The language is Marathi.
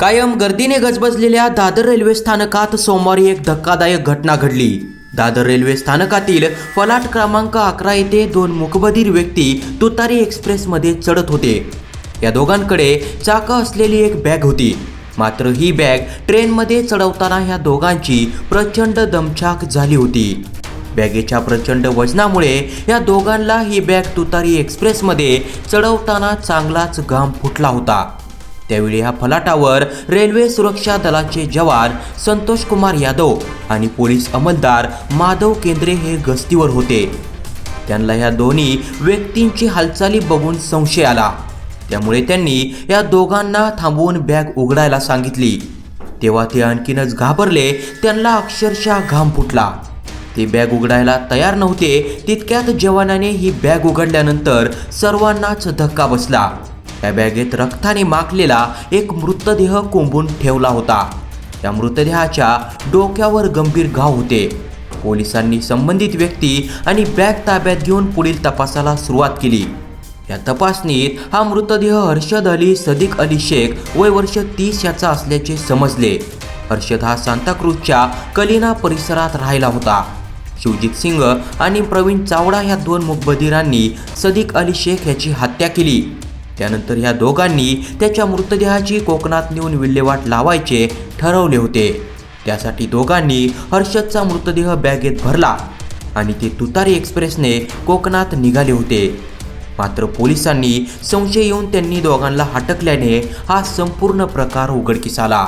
कायम गर्दीने गजबजलेल्या दादर रेल्वे स्थानकात सोमवारी एक धक्कादायक घटना घडली. दादर रेल्वे स्थानकातील फलाट क्रमांक अकरा येथे दोन मुखबधीर व्यक्ती तुतारी एक्सप्रेसमध्ये चढत होते. या दोघांकडे चाकं असलेली एक बॅग होती. मात्र ही बॅग ट्रेनमध्ये चढवताना या दोघांची प्रचंड दमछाक झाली होती. बॅगेच्या प्रचंड वजनामुळे या दोघांना ही बॅग तुतारी एक्सप्रेसमध्ये चढवताना चांगलाच घाम फुटला होता. त्यावेळी या फलाटावर रेल्वे सुरक्षा दलाचे जवान संतोष कुमार यादव आणि पोलीस अंमलदार माधव केंद्रे हे गस्तीवर होते. त्यांना ह्या दोन्ही व्यक्तींची हालचाली बघून संशय आला. त्यामुळे त्यांनी या दोघांना थांबवून बॅग उघडायला सांगितली. तेव्हा ते आणखीनच घाबरले त्यांना अक्षरशः घाम फुटला. ते बॅग उघडायला तयार नव्हते तितक्यात जवानाने ही बॅग उघडल्यानंतर सर्वांनाच धक्का बसला. त्या बॅगेत रक्ताने माखलेला एक मृतदेह कोंबून ठेवला होता. त्या मृतदेहाच्या डोक्यावर गंभीर घाव होते. पोलिसांनी संबंधित व्यक्ती आणि बॅग ताब्यात घेऊन पुढील तपासाला सुरुवात केली. या तपासणीत हा मृतदेह हर्षद अली सदिक अली शेख वय वर्ष तीस याचा असल्याचे समजले. हर्षद हा सांताक्रूजच्या कलिना परिसरात राहिला होता. शिवजित सिंग आणि प्रवीण चावडा या दोन मुखबधिरांनी सदिक अली शेख याची हत्या केली. त्यानंतर ह्या दोघांनी त्याच्या मृतदेहाची कोकणात नेऊन विल्हेवाट लावायचे ठरवले होते. त्यासाठी दोघांनी हर्षदचा मृतदेह बॅगेत भरला आणि ते तुतारी एक्सप्रेसने कोकणात निघाले होते. मात्र पोलिसांनी संशय येऊन त्यांनी दोघांना हटकल्याने हा संपूर्ण प्रकार उघडकीस आला.